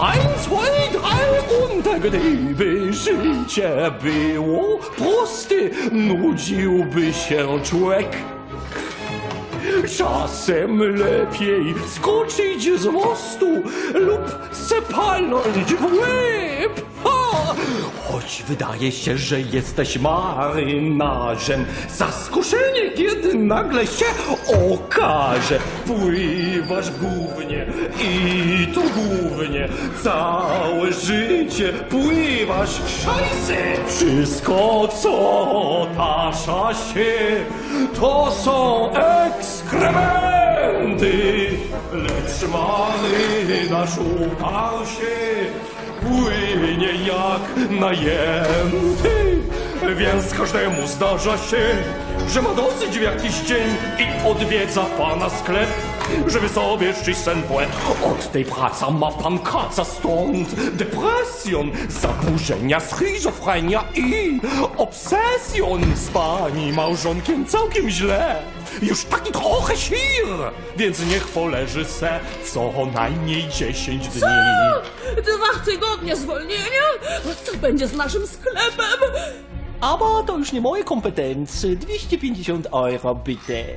Ein, zwei, drei und gdyby życie było proste, nudziłby się człowiek. Czasem lepiej skoczyć z mostu lub se palnąć w łeb. Choć wydaje się, że jesteś marynarzem, zaskoczenie, kiedy nagle się okaże. Pływasz głównie i to głównie całe życie pływasz w szajse. Wszystko, co tasza się, to są ekskrementy. Lecz marynarz uparł się, Уй ніяк наєм. Więc każdemu zdarza się, że ma dosyć w jakiś dzień i odwiedza pana sklep, żeby sobie szczyć sen płet. Od tej praca ma pan kaca stąd depresjon, zaburzenia, schizofrenia i obsesjon z pani małżonkiem całkiem źle. Już taki trochę świr, więc niech poleży se co najmniej 10 dni. Dwa tygodnie zwolnienia? Co będzie z naszym sklepem? Aber da ist eine neue Kompetenz. Äh, die wichtige bin ich und eurer bitte.